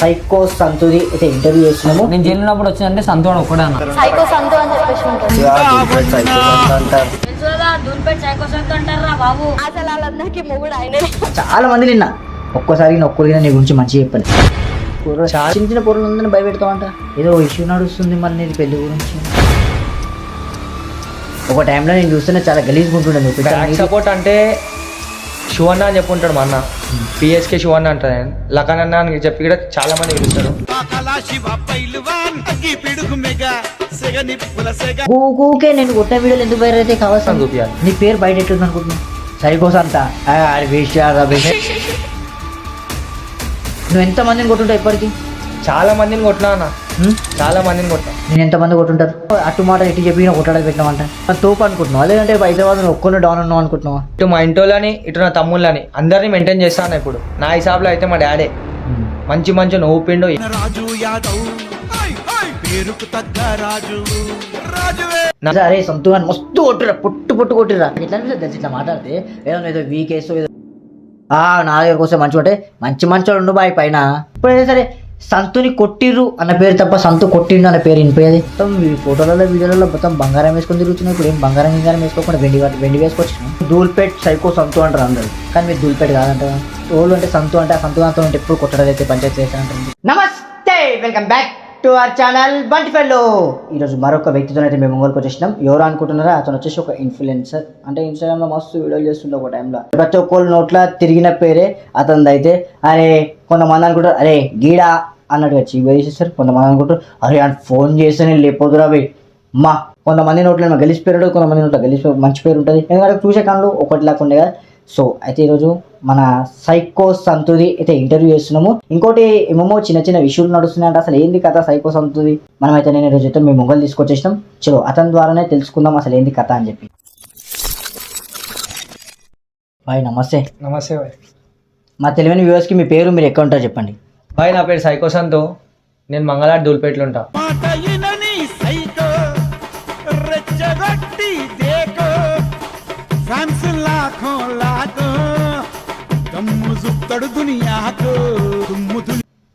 Psycho సంతుది అయితే interview చేస్తున్నాము. నేను జైలు ఉన్నప్పుడు వచ్చిందంటే సంతోడు ఒక్కడే అన్న సైకో సంతు అని చెప్పేసి ఉంటుంది సైకో సంతు అంటారు. అసలు వాళ్ళందరికీ మొగుడు ఆయనే. చాలా మంది నిన్న ఒక్కసారి నొక్కరిగా నీ గురించి మంచిగా చెప్పండి కూర- చిన్న చిన్న పొరలు ఉందని భయపెడతావంట. ఏదో ఇష్యూ నడుస్తుంది మరి నీది పెళ్ళి గురించి. ఒక టైంలో నేను చూస్తేనే చాలా గలీజ్గా ఉంటుండే సపోర్ట్ అంటే శివన్న అని చెప్పి ఉంటాడు మా అన్న. పిఎస్కే శివన్న అంటారు. ఆయన లఖన్ అన్న అని చెప్పి కూడా చాలా మంది పిలుస్తారు. ఊకే నేను కొట్టిన వీడియోలు ఎందుకు వైరల్ అయితే కావాల్సిన చూపియాలి. నీ పేరు బయట సైకోస్ అంతా వేస్ట్. నువ్వు ఎంత మందిని కొట్టుంటావు ఇప్పటికి? చాలా మందిని కొట్టినా అన్న? చాలా మందిని కొట్టినా నేను ఎంతమంది కొట్టుంటారు? అటు మాట ఇటు చెప్పి కొట్టడానికి పెట్టినామంట. తోపు అనుకుంటున్నావా? లేదంటే హైదరాబాద్ నువ్వు ఒక్కరు డౌన్ ఉన్నావు అనుకుంటున్నావా? ఇటు మా ఇంటోళ్ళని ఇటు నా తమ్ముళ్ళని అందరినీ మెయింటైన్ చేస్తాను ఇప్పుడు? నా హిసాబ్లో అయితే మా డాడే. మంచి మంచి నవ్వుపిండు. నా- అరే సొంతగా మస్తు కొట్టురా. పొట్టు పొట్టు కొట్టురా. ఎట్లా అనిపిస్తుంది తెలుసు ఇట్లా మాట్లాడితే? ఏదో ఏదో వీక్ ఏదో ఆ నా దగ్గరకు వస్తే మంచి ఉంటే మంచి మంచి ఉండు బాయ్ పైన. ఇప్పుడైతే సరే సంతుని కొట్టిర్రు అన్న పేరు తప్ప సంతు కొట్టిండు అన్న పేరు వినిపోయేది మొత్తం ఈ ఫోటోలలో వీడియోలలో మొత్తం బంగారం వేసుకొని తిరుగుతున్నాయి. ఇప్పుడు ఏం బంగారం గింగారం వేసుకోకుండా వెండి వాటి- వెండి వేసుకొచ్చిన? దూల్పేట్ సైకో సంతు అంటారు అందరు. కానీ మీరు దూల్పేట్ కాదంట ఓళ్ళు అంటే సంతు అంటే ఆ సంతు అంతా ఉంటే ఎప్పుడు కొట్టడం అయితే పంచాయతీ చేస్తానంటారు నమస్తే welcome back. To our channel Bunty fellow ఈరోజు మరొక వ్యక్తితో అయితే మేము ఒంగోలుకు వచ్చేసినాం. ఎవరు అనుకుంటున్నారా? అతను వచ్చేసి ఒక ఇన్ఫ్లుయెన్సర్ అంటే ఇన్స్టాగ్రామ్లో మస్తు వీడియోలు చేస్తుండే ఒక టైంలో ప్రతి ఒక్కళ్ళు నోట్ల తిరిగిన పేరే అతనిది అయితే. అరే కొంతమంది అనుకుంటారు అరే గీడా అన్నట్టుగా చీప్ చేసేస్తారు కొంతమంది అనుకుంటారు అరే అని ఫోన్ చేస్తే నేను లేకపోతురా బే. మా కొంతమంది నోట్లో ఏమో పేరు కొంతమంది నోట్లో గలీజ్ మంచి పేరు ఉంటుంది. ఎందుకంటే చూసే కళ్ళు ఒకటి లాగా ఉండే కదా. సో అయితే ఈరోజు మన సైకో సంతుది అయితే ఇంటర్వ్యూ చేస్తున్నాము. ఇంకోటి ఏమేమో చిన్న చిన్న విషయాలు నడుస్తున్నాయంటే. అసలు ఏంది కథ సైకో సంతుది? మనమైతే నేను ఈరోజు అయితే మేము మొగలు తీసుకొచ్చేసినాం. చలో అతని ద్వారానే తెలుసుకుందాం అసలు ఏంది కథ అని చెప్పి. బాయ్ నమస్తే. నమస్తే బాయ్. మా తెలివైన వ్యూవర్స్కి మీ పేరు మీరు ఎక్కడ ఉంటారో చెప్పండి. బాయ్ నా పేరు సైకో సంతో. నేను మంగళాడు దూల్పేటలో ఉంటా.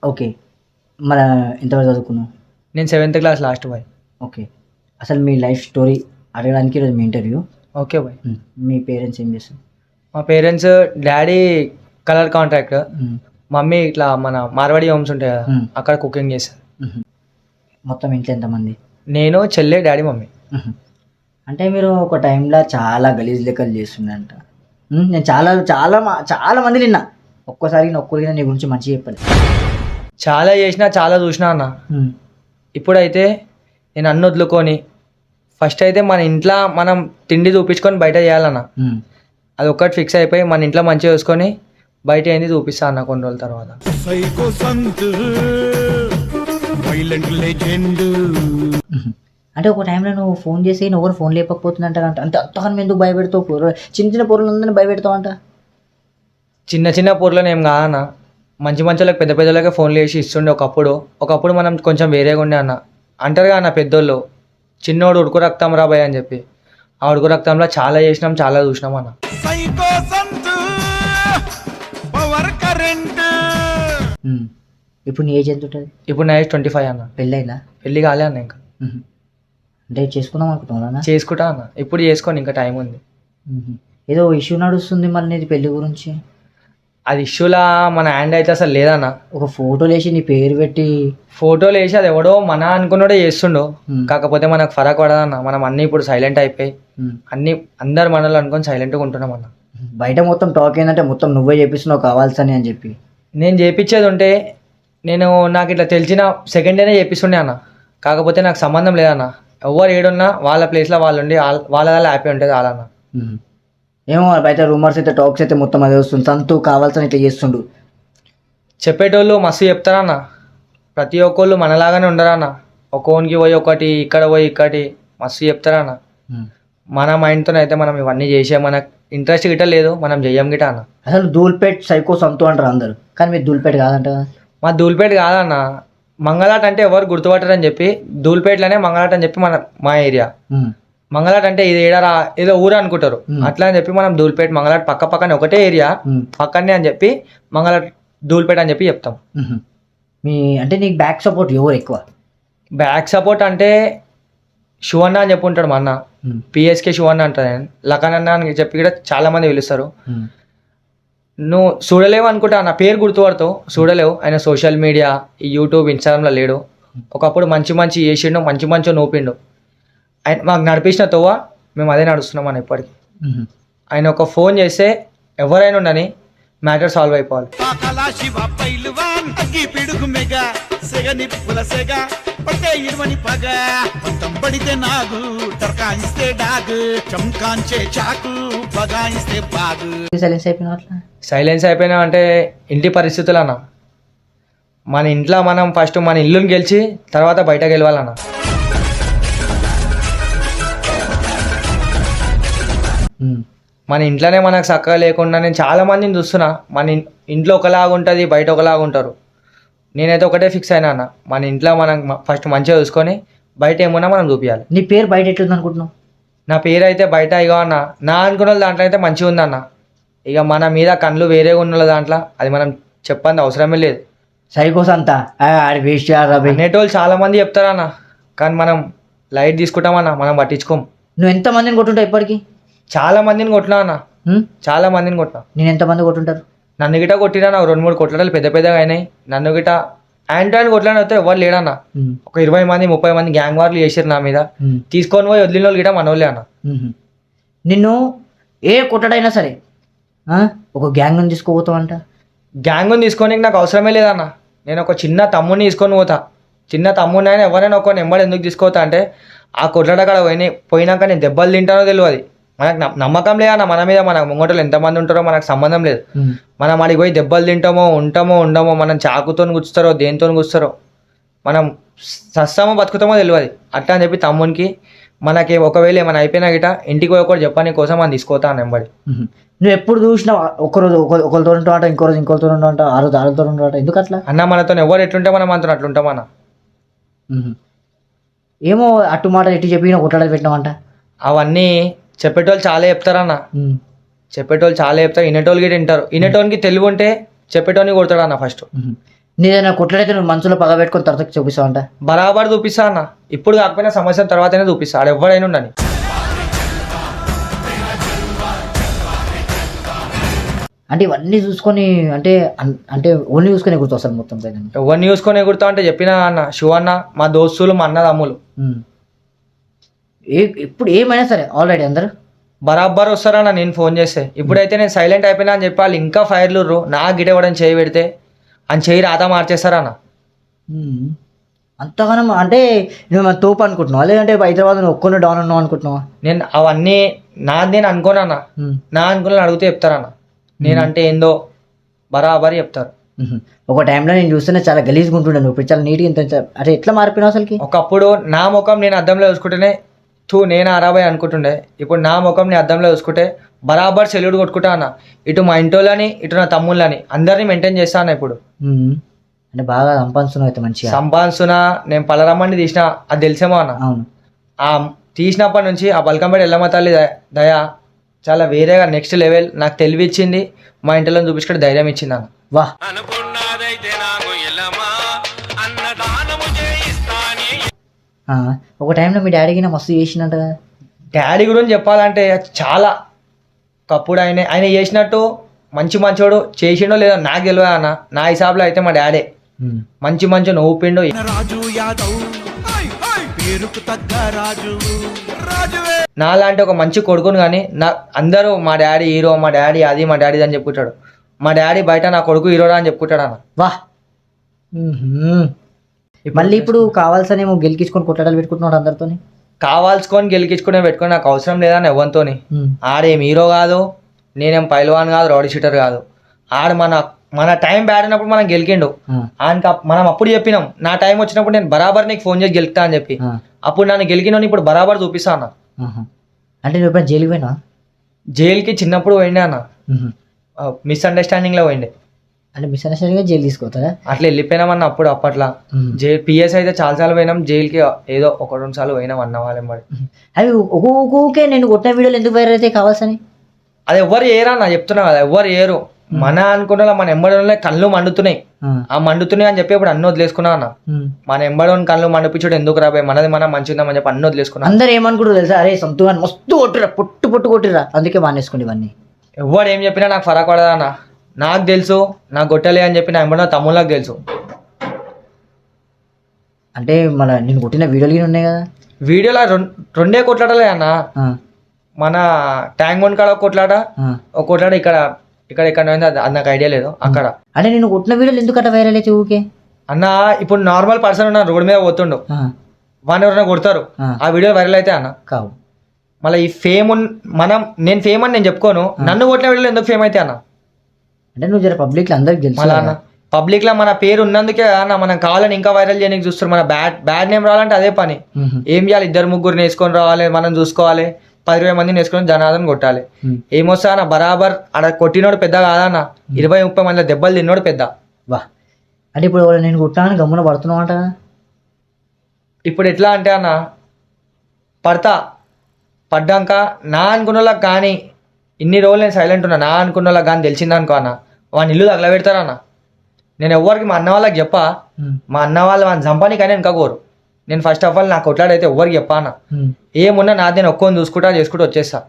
ఓకే. మన ఎంతవరకు చదువుకున్నావు? నేను seventh class last boy okay. అసలు మీ లైఫ్ స్టోరీ అడగడానికి ఈరోజు మీ ఇంటర్వ్యూ. ఓకే బాయ్ మీ పేరెంట్స్ ఏం చేస్తారు? మా parents daddy colour contract um, mummy ఇట్లా మన మార్వాడి హోమ్స్ ఉంటాయి కదా. అక్కడ కుకింగ్ చేస్తారు. మొత్తం ఇంట్లో ఎంతమంది? నేను చెల్లె డాడీ మమ్మీ. అంటే మీరు ఒక టైంలో చాలా గలీజ్ లెక్కలు చేస్తుందంట నేను చాలా చాలా చాలా మంది నిన్న ఒక్కసారి నొక్కరిగా నీ గురించి మంచిగా చెప్పాలి చాలా చేసినా చాలా చూసినా అన్న. ఇప్పుడైతే నేను అన్ని వదులుకొని ఫస్ట్ అయితే మన ఇంట్లో మనం తిండి చూపించుకొని బయట చేయాలన్న. అది ఒక్కటి ఫిక్స్ అయిపోయి మన ఇంట్లో మంచిగా చూసుకొని బయట ఏంది చూపిస్తా అన్న కొన్ని రోజుల తర్వాత. సైకో సంత్ వైలెంట్ లెజెండ్ ఉహు. అంటే ఒక టైంలో నువ్వు ఫోన్ చేసి నువ్వు ఎవరు ఫోన్ లేపకపోతుందంట అంట. అంటే అంతగానం ఎందుకు భయపెడతావు పొర- చిన్న చిన్న పొరలు ఉందని భయపెడతావు అంట. చిన్న చిన్న పూర్లను ఏం కాదన్న మంచి మంచి వాళ్ళకి పెద్ద పెద్దలకే ఫోన్లు చేసి ఇస్తుండే ఒకప్పుడు. ఒకప్పుడు మనం కొంచెం వేరేగా ఉండే అన్న. అంటారు కదా అన్న పెద్దోళ్ళు చిన్నోడు ఉడుకు రక్తం రాబాయ్ అని చెప్పి. ఆ ఉడుకు రక్తంలో చాలా చేసినాం చాలా చూసినాం అన్న. సైకో సంత్ పవర్ కరెంట్ ఉమ్. ఇప్పుడు నీ ఏజ్ ఎంత ఉంటుంది ఇప్పుడు నా ఏజ్ ట్వంటీ ఫైవ్ అన్న. పెళ్ళైనా పెళ్ళి కాలే అన్న ఇంకా. అంటే చేసుకుందాం అనుకుంటున్నా చేసుకుంటా అన్న. ఇప్పుడు చేసుకోండి ఇంకా టైం ఉంది. ఏదో ఇష్యూ నడుస్తుంది మరి నీది పెళ్ళి గురించి? అది ఇష్యూలా మన హ్యాండ్ అయితే అసలు లేదన్న. ఒక ఫోటోలు వేసి నీ పేరు పెట్టి ఫోటోలు వేసి అది ఎవడో మన అనుకున్నాడే చేస్తుండో. కాకపోతే మనకు ఫరక్ పడదన్న. మనం అన్నీ ఇప్పుడు సైలెంట్ అయిపోయి ఉమ్, అన్ని అందరు మనలో అనుకొని సైలెంట్గా ఉంటున్నాం అన్న. బయట మొత్తం టాక్ ఏంటంటే మొత్తం నువ్వే చేపిస్తున్నావు కావాల్సని అని చెప్పి. నేను చేపించేది ఉంటే నేను నాకు ఇట్లా తెలిసిన సెకండ్ డేనే చేపిస్తుండే అన్న. కాకపోతే నాకు సంబంధం లేదన్న. ఎవరు ఏడున్నా వాళ్ళ ప్లేస్లో వాళ్ళు ఉండి వాళ్ళ వాళ్ళ హ్యాపీ ఉంటుంది వాళ్ళన్న. ఏమో బయట రూమర్స్ అయితే టాక్స్ అయితే మొత్తం అదే వస్తుంది. సంతు కావాల్సని ఇట్లా చేస్తుండు. చెప్పేటోళ్ళు మస్తు చెప్తారన్న ప్రతి ఒక్కళ్ళు మనలాగానే ఉండరన్న. ఒక్కోనికి పోయి ఒకటి ఇక్కడ పోయి ఇక్కటి మస్తు చెప్తారన్న. మన మైండ్తో అయితే మనం ఇవన్నీ చేసే మనకు ఇంట్రెస్ట్ గిట్ట లేదు మనం చెయ్యం గిట్ట అన్న. అసలు దూల్పేట్ సైకో సంతు అంటారు అందరు. కానీ మీరు దూల్పేట్ కాదంట కదా. మా ధూల్పేట కాదన్న. మంగళాట్ అంటే ఎవరు గుర్తుపట్టరని చెప్పి ధూల్పేటలోనే మంగళాట్ అని చెప్పి మన మా ఏరియా. మంగళాట్ అంటే ఇది ఏడారా ఏదో ఊరు అనుకుంటారు. అట్లా అని చెప్పి మనం ధూల్పేట మంగళాట్ పక్క పక్కనే ఒకటే ఏరియా. పక్కనే అని చెప్పి మంగళాట్ ధూల్పేట అని చెప్పి చెప్తాం. మీ అంటే నీకు బ్యాక్ సపోర్ట్ ఎవరు ఎక్కువ? బ్యాక్ సపోర్ట్ అంటే శివన్న అని చెప్పి ఉంటాడు మా అన్న. పిఎస్కే శివన్న అంటారు. లఖన్ అన్న అని చెప్పి కూడా చాలా మంది పిలుస్తారు. నువ్వు చూడలేవు అనుకుంటా నా పేరు గుర్తుపడతావు. చూడలేవు. ఆయన సోషల్ మీడియా ఈ యూట్యూబ్ ఇన్స్టాగ్రామ్లో లేడు. ఒకప్పుడు మంచి మంచి చేసిండు మంచి మంచి నూపిండు. ఆయన మాకు నడిపించిన తోవ మేము అదే నడుస్తున్నాం అని ఇప్పటికి. ఆయన ఒక ఫోన్ చేస్తే ఎవరైనా ఉండని మ్యాటర్ సాల్వ్ అయిపోవాలి. పిడుగు మెగ సెగ నిప్పుల సెగ పడితే ఇరువని పగ. మొత్తం పడితే నాగు టర్కాయిస్తే డాగు చంకాంచే చాకు బగాయిస్తే బాగు. సైలెన్స్ అయిపోయినా అట్లా? సైలెన్స్ అయిపోయినా అంటే ఇంటి పరిస్థితులు అన్న మన ఇంట్లో మనం ఫస్ట్ మన ఇల్లుని గెలిచి తర్వాత బయట గెలవాలన్న ఉమ్, మన ఇంట్లోనే మనకు చక్కగా లేకుండా నేను చాలా మందిని చూస్తున్నా. మన ఇంట్లో ఒకలాగా ఉంటుంది బయట ఒకలాగా ఉంటారు నేనైతే ఒకటే ఫిక్స్ అయినా అన్న. మన ఇంట్లో మనం ఫస్ట్ మంచిగా చూసుకొని బయట ఏమున్నా మనం చూపించాలి నీ పేరు బయట ఎట్లుంది అనుకుంటున్నావు నా పేరు అయితే బయట ఇగో అన్న. నా అనుకున్న వాళ్ళ దాంట్లో అయితే మంచిగా ఉందన్న ఇక మన మీద కళ్ళు వేరేగా ఉన్న వాళ్ళ దాంట్లో అది మనం చెప్పంది అవసరమే లేదు. సైకోస్ అంతా ఆడి వేస్ట్ అనేటోళ్ళు చాలా మంది చెప్తారన్న కానీ మనం లైట్ తీసుకుంటామన్న మనం పట్టించుకోం. నువ్వు ఎంత మందిని కొట్టుంటావు ఇప్పటికి? చాలా మందిని కొట్టినా అన్న? చాలా మందిని కొట్టినా. నేను ఎంత మంది కొట్టుంటారు? నన్ను గిట కొట్టినా నాకు రెండు మూడు కొట్లాటలు పెద్ద పెద్దగా అయినాయి. నన్ను గిట అని కొట్లాడి వస్తే ఎవరు లేడన్న. ఒక ఇరవై మంది ముప్పై మంది గ్యాంగ్ వార్లు చేసారు నా మీద. తీసుకొని పోయి వదిలిన వాళ్ళు గిట మనోళ్ళే అన్న. నిన్ను ఏ కొట్టడైనా సరే ఒక గ్యాంగ్ తీసుకోపోతావంట. గ్యాంగ్ తీసుకొని నాకు అవసరమే లేదన్న. నేను ఒక చిన్న తమ్ముడిని తీసుకొని పోతా. చిన్న తమ్ముడిని అయినా ఎవరైనా ఒక నెంబర్ ఎందుకు తీసుకోతా అంటే ఆ కొట్లాట కాడ పోయినాయి. పోయినాక నేను దెబ్బలు తింటానో తెలియదు మనకు నమ్మ- నమ్మకం లేదన్న మన మీద మన ముంగటలు ఎంతమంది ఉంటారో మనకు సంబంధం లేదు. మనం అడిగి పోయి దెబ్బలు తింటామో ఉంటామో ఉండమో మనం చాకుతో గుచ్చుతారో దేనితో గుచ్చుతారో మనం సస్తామో బతుకుతామో తెలియదు అట్లా అని చెప్పి తమ్మునికి మనకి ఒకవేళ ఏమైనా అయిపోయినా గిట ఇంటికి పోయి ఒకటి చెప్పని కోసం మనం తీసుకోతా నెంబడి ఉమ్. నువ్వు ఎప్పుడు చూసినా ఒకరోజు ఒక ఒకరితో అంట ఇంకో రోజు ఇంకోరితో అంట ఆ రోజు ఆరుతో అంట. ఎందుకు అట్లా? అన్న మనతో ఎవరు ఎట్లుంటే మనం మనతో అట్లుంటామన్న ఉమ్. ఏమో అటు మాట ఎటు చెప్పి కొట్టడాలు పెట్టినావంట అవన్నీ చెప్పేటోళ్ళు చాలా చెప్తారన్న చెప్పేటోళ్ళు చాలా చెప్తారు. వినేటోళ్ళు గిట్ట వింటారు. వినేటోనికి తెలివి ఉంటే చెప్పేటోని కొడతాడు అన్న ఫస్ట్ ఉమ్. నీదైనా కొట్టడైతే నువ్వు మనసులో పగ పెట్టుకొని తర్వాత చూపిస్తావంట బరాబర్ చూపిస్తా అన్న. ఇప్పుడు కాకపోయినా సమస్య తర్వాతనే చూపిస్తా. ఆడు ఎవడైనా ఉండని అంటే ఇవన్నీ చూసుకొని అంటే అంటే ఓన్లీ చూసుకొని గుర్తు వస్తారు మొత్తం ఎవరిని చూసుకొని ఎగురుతా అంటే చెప్పినా అన్న. శివ అన్న మా దోస్తులు మా అన్న తమ్ములు. ఏ ఇప్పుడు ఏమైనా సరే ఆల్రెడీ అందరు. బరాబర్ వస్తారన్న నేను ఫోన్ చేస్తే. ఇప్పుడైతే నేను సైలెంట్ అయిపోయినా అని చెప్పి వాళ్ళు ఇంకా ఫైర్లు ఉర్రు. నా గిట ఇవ్వడం చేయి పెడితే అని చేయి రాత మార్చేస్తారన్న. అంతగానం అంటే నువ్వు మన తోపు అనుకుంటున్నావా? లేదంటే హైదరాబాద్ నువ్వు ఒక్కనే డౌన్ ఉన్నావు అనుకుంటున్నావా? నేను అవన్నీ నాది నేను అనుకోనన్న. నా అనుకున్న అడిగితే చెప్తారన్న నేనంటే ఏందో బరాబర్ చెప్తారు. ఒక టైంలో నేను చూస్తేనే చాలా గలీజ్గా ఉంటుండే నువ్వు. ఇప్పుడు చాలా నీట్గా ఇంత అంటే ఎట్లా మారిపోయినావు అసలుకి? ఒకప్పుడు నా ముఖం నేను అద్దంలో చూసుకుంటేనే తూ నేను అరాబాయ్ అనుకుంటుండే. ఇప్పుడు నా ముఖం నేను అద్దంలో చూసుకుంటే బరాబర్ సెల్యూట్ కొట్టుకుంటా అన్న. ఇటు మా ఇంటోళ్ళని ఇటు నా తమ్ముళ్ళని అందరినీ మెయింటైన్ చేస్తాను ఇప్పుడు. అంటే బాగా సంపాదిస్తున్నావు అయితే మంచిగా. సంపాదిస్తున్నా నేను పలరమ్మని తీసిన అది తెలిసేమో అన్న. అవును. ఆ తీసినప్పటి నుంచి ఆ బల్కంపేట ఎల్లమ్మ తల్లి దయ- దయ చాలా వేరేగా నెక్స్ట్ లెవెల్ నాకు తెలివి ఇచ్చింది మా ఇంట్లో చూపించుకుంటే ధైర్యం ఇచ్చింది అన్న. వా. ఒక టైంలో మీ డాడీకి నా మస్తు చేసినట్టు కదా డాడీ గురించి చెప్పాలంటే చాలా ఒకప్పుడు ఆయన ఆయన చేసినట్టు మంచి మంచోడు చేసిండో లేదో నాకు తెలియదు అన్న. నా హిసాబ్లో అయితే మా డాడే. మంచి మంచి నవ్వుపిండు. రాజు యాదవ్. పేరుకు తగ్గ రాజు. నాలాంటి ఒక మంచి కొడుకుని కానీ నా అందరూ మా డాడీ హీరో మా డాడీ అది మా డాడీ అని చెప్పుకుంటాడు. మా డాడీ బయట నా కొడుకు హీరోడా అని చెప్పుకుంటాడు అన్న. వా. మళ్ళీ ఇప్పుడు కావాల్సనేమో గెలికించుకొని కొట్లాడాలి పెట్టుకుంటున్నాడు అందరితోని. కావాల్సుకొని గెలికించుకునే పెట్టుకొని నాకు అవసరం లేదని ఎవరితోని. ఆడేం హీరో కాదు నేనేం పైల్వాన్ కాదు రౌడీ షీటర్ కాదు. ఆడు మన మన టైం బ్యాడ్ అయినప్పుడు మనం గెలికిండు. ఆయనకి మనం అప్పుడు చెప్పినాం నా టైం వచ్చినప్పుడు నేను బరాబర్ నీకు ఫోన్ చేసి గెలుస్తా అని చెప్పి. అప్పుడు నన్ను గెలికినోని ఇప్పుడు బరాబర్ చూపిస్తా అన్న. అంటే నువ్వు ఎప్పుడైనా జైలుకి పోయినా జైలుకి చిన్నప్పుడు పోయిండే అన్న. మిస్అండర్స్టాండింగ్లో పోయిండే. అంటే మిస్ అండర్స్టాండింగ్ జైలు తీసుకోతారా అట్లా వెళ్ళిపోయినామన్న అప్పుడు అప్పట్లో. జైలు పిఎస్ అయితే చాలా సార్లు పోయినాం జైలుకి ఏదో ఒక రెండు సార్లు పోయినాం అన్న వాళ్ళం మరి. అవి ఒక్కొక్కకే నేను కొట్టిన వీడియోలు ఎందుకు వైరల్ అయితే కావాల్సని అది ఎవరు ఏరా నా చెప్తున్నా కదా ఎవరు ఏరు. మన అనుకున్న మన ఎంబడంలో కళ్ళు మండుతున్నాయి. ఆ, మండుతున్నాయి అని చెప్పి ఇప్పుడు అన్ని వదిలేసుకున్నా అన్న. మన ఎంబడని కళ్ళు మండిపించడం ఎందుకు రాబాయి మనది మనం మంచిగా ఉందామని చెప్పి అన్ని వదిలేసుకున్నా. అందరు ఏమనుకుంటారు తెలుసా? అరే సొంతగా మస్తు కొట్టురా పొట్టు పొట్టు కొట్టిరా అందుకే మానేసుకోండి ఇవన్నీ. ఎవడు ఏం చెప్పినా నాకు ఫరక్ పడదా అన్న. నాకు తెలుసు నాకు కొట్టలే అని చెప్పి నా ఎంబడో తమ్ముళ్ళకి తెలుసు. అంటే మళ్ళీ నేను కొట్టిన వీడియోలు గిన ఉన్నాయి కదా? వీడియోలో రెండే కొట్లాడలే అన్న. మన ట్యాంక్ బండ్ కాడ ఒక కొట్లాట. ఒక కొట్లాట ఇక్కడ ఇక్కడ ఇక్కడ ఉంది, అది నాకు ఐడియా లేదు అక్కడ. అంటే నేను కొట్టిన వీడియోలు ఎందుకు అట్లా వైరల్ అయితే ఊకే అన్న ఇప్పుడు నార్మల్ పర్సన్ ఉన్న రోడ్ మీద పోతుండు. వాడిని ఎవరైనా కొడతారు. ఆ. ఆ వీడియో వైరల్ అయితే అన్న. కావు. మళ్ళీ ఈ ఫేమ్ మనం నేను ఫేమ్ అని నేను చెప్పుకోను. నన్ను కొట్టిన వీడియోలో ఎందుకు ఫేమ్ అయితే అన్న? అంటే నువ్వు జర పబ్లిక్లో అందరికి తెలుసు అన్న పబ్లిక్లో మన పేరు ఉన్నందుకే అన్న మనం కావాలని ఇంకా వైరల్ చేయడానికి చూస్తారు. మన బ్యాడ్ బ్యాడ్ నేమ్ రావాలంటే అదే పని. మ్మ్. ఏం చేయాలి? ఇద్దరు ముగ్గురు నేర్చుకొని రావాలి మనం చూసుకోవాలి. పది ఇరవై మంది నేర్చుకొని జనాదం కొట్టాలి. మ్మ్. ఏమొస్తా అన్న బరాబర్ ఆడ కొట్టినోడు పెద్ద కాదన్న ఇరవై ముప్పై మంది దెబ్బలు తిన్నోడు పెద్ద. వా. అంటే ఇప్పుడు ఎవరు నేను కొట్టాను గమ్మున పడుతున్నావు అంట కదా? ఇప్పుడు ఎట్లా అంటే అన్న పడతా. పడ్డాక నా అనుకున్న వాళ్ళకి కానీ ఇన్ని రోజులు నేను సైలెంట్ ఉన్నా. నా అనుకున్న వాళ్ళకి కానీ తెలిసిందనుకో అన్న. వాడిని ఇల్లు తగలబెడతారన్న నేను ఎవరికి మా అన్న వాళ్ళకి చెప్పా. మా అన్న వాళ్ళు వాడిని చంపనికైనా ఇంకా కోరు నేను ఫస్ట్ ఆఫ్ ఆల్ నాకు కొట్లాడైతే ఎవరికి చెప్పా అన్న. మ్మ్. ఏమున్నా నాది నేను ఒక్కొని చూసుకుంటా చేసుకుంటూ వచ్చేస్తా.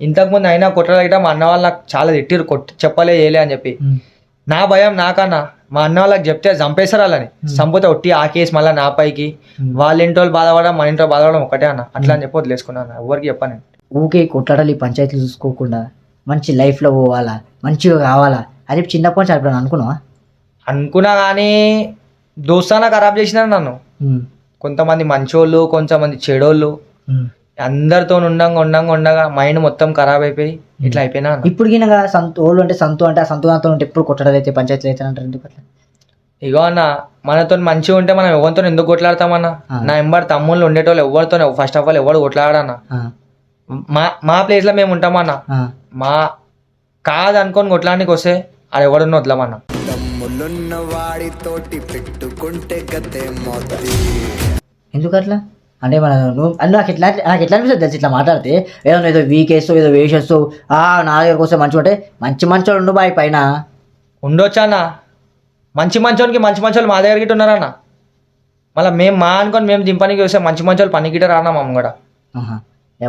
ఇంతకుముందు అయినా కొట్టలేట మా అన్న వాళ్ళు నాకు చాలా తిట్టిరు కొట్టి చెప్పలే చేయలే అని చెప్పి. నా భయం నాకన్నా. మా అన్న వాళ్ళకి చెప్తే చంపేశారు వాళ్ళని చంపితే ఒట్టి ఆ కేసు మళ్ళీ నా పైకి. వాళ్ళ ఇంటి వాళ్ళు బాధపడడం మన ఇంట్లో బాధపడడం ఒకటే అన్న. అట్లా అని చెప్పి వదిలేసుకున్నాను ఎవరికి చెప్పాను. ఊకే కొట్లాడాలి పంచాయతీలు చూసుకోకుండా. మంచి లైఫ్లో పోవాలా? మంచిగా కావాలా? అది చిన్నప్పటి నుంచి అప్పుడు అనుకున్నావా? అనుకున్నా కానీ దోస్తానా ఖరాబ్ చేసినారు నన్ను. కొంతమంది మంచోళ్ళు కొంతమంది చెడోళ్ళు. అందరితో ఉండంగా ఉండంగా ఉండగా మైండ్ మొత్తం ఖరాబ్ అయిపోయి ఇట్లా అయిపోయినా. ఇప్పుడు గినగా సంతు వాళ్ళు అంటే సంతు అంటే ఆ సంతుగాంతో ఉంటే ఎప్పుడు కొట్టడాలు అయితే పంచాయతీలు అయితే అంటారు ఎందుకు అట్లా? ఇగో అన్న మనతో మంచిగా ఉంటే మనం ఎవరితో ఎందుకు కొట్లాడతామన్న. నా ఎంబడి తమ్ముళ్ళు ఉండేటోళ్ళు ఎవరితో ఫస్ట్ ఆఫ్ ఆల్ ఎవరు కొట్లాడన్న మా మా ప్లేస్లో మేము ఉంటామన్న. మా కాదు అనుకొని కొట్లాడానికి వస్తే అది ఎవడున్న వదలమన్న తమ్ములున్న వాడితోటి పెట్టుకుంటే గతే మొదటి ఎందుకు అట్లా అంటే మన నువ్వు నాకు ఎట్లా నాకు ఎట్లా అనిపిస్తుంది తెలుసు ఇట్లా మాట్లాడితే? ఏదో ఏదో వీకేస్తావు ఏదో వేసేస్తావు ఆ నా దగ్గర కోసం మంచి అంటే మంచి మంచోడు ఉండు బాయ్ పైన. ఉండొచ్చన్న. మంచి మంచోనికి మంచి మంచోళ్ళు మా దగ్గర గిట్ట ఉన్నారన్న. మళ్ళీ మేము మా అనుకొని మేము దింపడానికి వస్తే మంచి మంచోళ్ళు పని గిట్ట రానా మమ్మ కూడా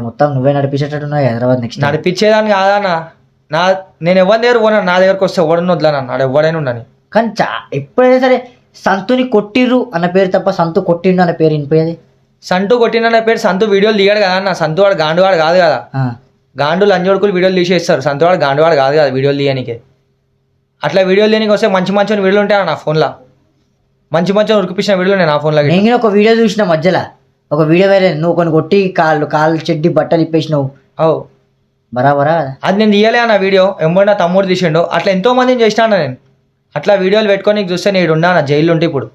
మొత్తం నువ్వే నడిపించేటట్టున్నావు హైదరాబాద్ నెక్స్ట్ నడిపించేదాన్ని కాదన్న. నా నేను ఎవరి దగ్గర పోనా? నా దగ్గరకు వస్తే ఎవడన్నా వదలనన్న ఆడ ఎవడైనా ఉండని కానీ చా ఎప్పుడైనా సరే సంతుని కొట్టిర్రు అన్న పేరు తప్ప సంతు కొట్టిండు అన్న పేరు వినిపోయేది? సంతు కొట్టిన పేరు సంతు వీడియోలు దిగాడు కదా అన్న సంతు వాడు గాండువాడు కాదు కదా. గాండు లంజోడుకులు వీడియోలు తీసేస్తారు. సంతవాడు గాండువాడు కాదు కదా వీడియోలు తీయనికి. అట్లా వీడియోలు తీయనికి వస్తే మంచి మంచి వీడియోలు ఉంటాయి నా ఫోన్లో. మంచి మంచి ఉరికిపించిన వీడియోలు నేను నా ఫోన్లో నేను ఒక వీడియో చూసిన మధ్యలో. ఒక వీడియో వేరే నువ్వు కొన్ని కొట్టి కాళ్ళు కాళ్ళు చెడ్డి బట్టలు ఇప్పేసినావు. ఓ. బరాబరా అది నేను తీయలే అన్న వీడియో. ఎంబడి నా తమ్ముడు తీసిండు. అట్లా ఎంతో మందిని చేసినా అన్న నేను. అట్లా వీడియోలు పెట్టుకొని చూస్తే నేను ఉన్నా జైలు ఉంటే ఇప్పుడు.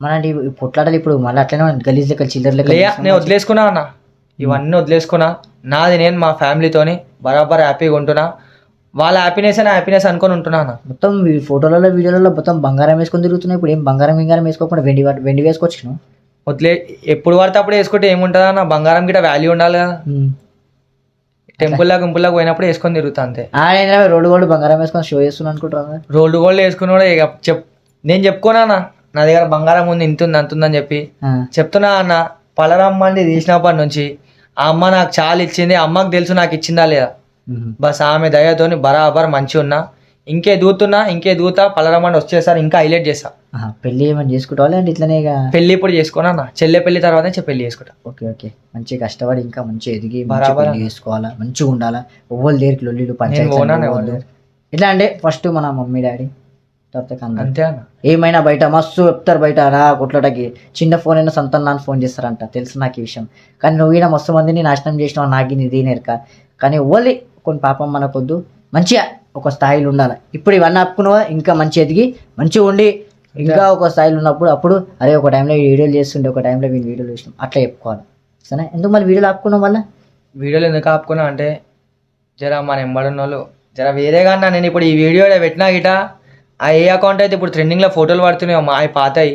మన అంటే ఈ పొట్లాటలు ఇప్పుడు మళ్ళీ అట్లనే గలీజ్ లెక్క చిల్లర లెక్క. నేను వదిలేసుకున్నా అన్న. ఇవన్నీ వదిలేసుకున్నా. నాది నేను మా ఫ్యామిలీతోని బరాబర్ హ్యాపీగా ఉంటున్నా. వాళ్ళ హ్యాపీనెస్ నా హ్యాపీనెస్ అనుకొని ఉంటున్నా అన్న. మొత్తం ఈ ఫోటోలలో వీడియోలలో మొత్తం బంగారం వేసుకొని తిరుగుతున్నాయి. ఇప్పుడు ఏం బంగారం బంగారం వేసుకోకుండా వెండి వెండి వేసుకోవచ్చు నువ్వు వదిలే ఎప్పుడు పడితే అప్పుడు వేసుకుంటే ఏముంటుందా అన్న? బంగారం గిట్ట వాల్యూ ఉండాలి కదా. టెంపుల్లా గుంపుల్లాగా పోయినప్పుడు వేసుకొని తిరుగుతా అంతే. ఆయన రోడ్డు గోల్డ్ బంగారం వేసుకొని షో చేస్తున్నా అనుకుంటారా రోడ్డు గోల్డ్ వేసుకున్నాడు ఇక చెప్ నేను చెప్పుకోనా నా దగ్గర బంగారం ఉంది ఇంత ఉంది అంత ఉందని చెప్పి. చెప్తున్నా అన్న పలరమ్మండి తీసినప్పటి నుంచి ఆ అమ్మ నాకు చాలా ఇచ్చింది అమ్మకి తెలుసు నాకు ఇచ్చిందా లేదా? బస్ ఆమె దయతోని బరాబర్ మంచి ఉన్నా ఇంకే దూతున్నా ఇంకే దూతా పలరమ్మని వచ్చేసారి ఇంకా హైలైట్ చేస్తా. పెళ్ళి ఏమైనా చేసుకుంటావా లేదంటే ఇట్లనే ఇక? పెళ్ళి ఇప్పుడు చేసుకోనా చెల్లె పెళ్ళి తర్వాతే పెళ్ళి చేసుకుంటా. Okay okay. మంచి కష్టపడి ఇంకా మంచి ఎదిగి మంచి బరాబర్. పెళ్ళి చేసుకోవాలా? మంచిగా ఉండాలా? ఎవ్వరు దేనికి లొల్లిలు పోనా, నేను పంచాయతీ పోను. ఇట్లా అంటే ఫస్ట్ మన మమ్మీ డాడీ తర్వాత అందరూ. అంతే అన్న. ఏమైనా బయట మస్తు చెప్తారు బయట రా కొట్లాటకి. చిన్న ఫోన్ అయినా సొంత నాన్న ఫోన్ చేస్తారంట తెలుసు నాకు ఈ విషయం. కానీ నువ్వు ఈయన మస్తు మందిని నాశనం చేసినావు నాకు ఇది నేర్క కానీ ఓన్లీ కొన్ని పాపం మనకొద్దు. మంచిగా ఒక స్థాయిలో ఉండాలి. ఇప్పుడు ఇవన్నీ ఆపుకున్నావా? ఇంకా మంచి ఎదిగి మంచిగా ఉండి ఇంకా ఒక స్థాయిలో ఉన్నప్పుడు అప్పుడు అరే ఒక టైంలో వీడియోలు చేస్తుండే ఒక టైంలో వీళ్ళు వీడియోలు చేసినాం. అట్లా చెప్పుకోవాలి. సరే ఎందుకు మళ్ళీ వీడియోలు ఆపుకున్నావు మళ్ళీ? వీడియోలు ఎందుకు ఆపుకున్నా అంటే జర మన ఎంబడున్న వాళ్ళు జర వేరేగా అన్నా నేను ఇప్పుడు ఈ వీడియో పెట్టినా గిట ఆ ఏ అకౌంట్ అయితే ఇప్పుడు ట్రెండింగ్లో ఫోటోలు పడుతున్నాయో మా అవి పాతాయి.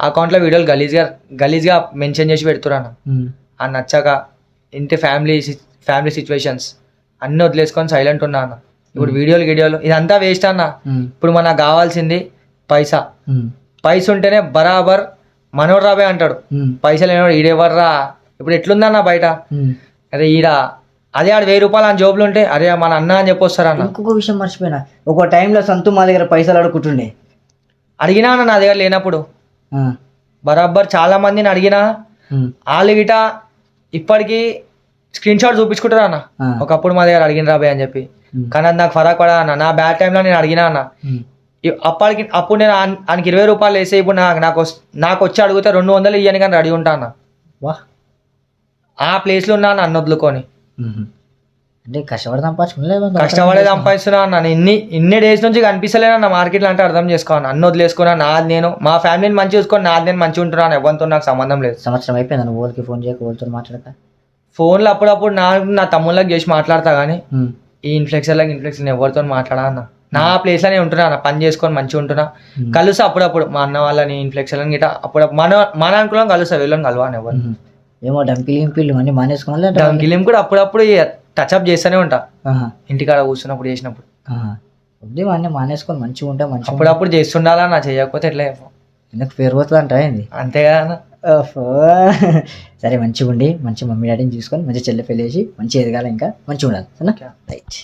ఆ అకౌంట్లో వీడియోలు గలీజ్గా గలీజ్గా మెన్షన్ చేసి పెడుతున్నాను ఆ నచ్చక ఇంటి ఫ్యామిలీ ఫ్యామిలీ సిచ్యువేషన్స్ అన్నీ వదిలేసుకొని సైలెంట్ ఉన్నాను ఇప్పుడు వీడియోలు గిడియోలు ఇదంతా వేస్ట్ అన్న. ఇప్పుడు మనకు కావాల్సింది పైసా. పైస ఉంటేనే బరాబర్ మనోడు రాబే అంటాడు. పైసలు లేనివాడు ఈడెవర్రా ఇప్పుడు ఎట్లుందన్న బయట. అరే ఈడ అదే ఆడ వెయ్యి రూపాయలు అని జోబులు ఉంటే అరే మన అన్న అని చెప్పొస్తారన్న. ఇంకొక విషయం మర్చిపోయినా. ఒక టైంలో సంతు మా దగ్గర పైసలు అడుగుతుండే. అడిగినా అన్న నా దగ్గర లేనప్పుడు. బరాబర్ చాలా మందిని అడిగినా వాళ్ళు గిట ఇప్పటికీ స్క్రీన్ షాట్ చూపించుకుంటారా అన్న. ఒకప్పుడు మా దగ్గర అడిగిన రాబే అని చెప్పి. కానీ అది నాకు ఫరక్ పడా అన్న. నా బ్యాడ్ టైంలో నేను అడిగినా అన్న. ఇ- అప్పటికి అప్పుడు నేను ఆయనకి ఇరవై రూపాయలు వేసే ఇప్పుడు నాకు నాకు నాకు వచ్చి అడిగితే రెండు వందలు ఇయ్యని కానీ రెడీ ఉంటా అన్న. వా. ఆ ప్లేస్లో ఉన్నా అన్న వదులుకొని. ఉమ్. అంటే కష్టపడి సంపాదించుకునే కష్టపడే సంపాదిస్తున్నా అన్న. నేను ఇన్ని ఇన్ని డేస్ నుంచి కనిపిస్తలేను అన్న మార్కెట్లో అంటే అర్థం చేసుకోను అన్న. వదిలేసుకున్నా నాది నేను మా ఫ్యామిలీని మంచి చూసుకొని నాది నేను మంచిగా ఉంటున్నాను ఎవరితో నాకు సంబంధం లేదు. సంవత్సరం అయిపోయింది నువ్వు ఓళ్ళకి ఫోన్ చేయక ఓళ్ళతో మాట్లాడక ఫోన్లో అప్పుడప్పుడు నా నా తమ్ముళ్ళకి చేసి మాట్లాడతా కానీ ఈ ఇన్ఫ్లెక్సర్లకు ఇన్ఫ్లెక్షన్ ఎవరితో మాట్లాడా అన్న. నా ప్లేస్లో నేను ఉంటున్నా అన్న పని చేసుకొని మంచిగా ఉంటున్నా. కలుసా అప్పుడప్పుడు మా అన్న వాళ్ళని ఇన్ఫ్లెక్షన్ గిట్ట అప్పుడప్పుడు. మన మన అనుకులం కలుసా వీళ్ళని కలవాని ఎవరు. ఏమో డంపిల్ గింపిల్ అన్ని మానేసుకోవాలి గిలిం కూడా అప్పుడప్పుడు టచ్అప్ చేస్తూనే ఉంటా. ఇంటికాడ కూర్చున్నప్పుడు చేసినప్పుడు. వద్దు అన్నీ మానేసుకొని మంచిగా ఉంటే మంచిగా అప్పుడప్పుడు చేస్తుండాలా నా చేయకపోతే ఎట్లా? ఎందుకు పేరు పోతుంది అంట ఏంది? అంతేగా ఓహో. సరే మంచిగా ఉండి మంచి మమ్మీ డాడీని చూసుకొని మంచి చెల్లె పెళ్ళేసి మంచిగా ఎదగాలి ఇంకా. మంచిగా ఉండాలి సరేనా రైట్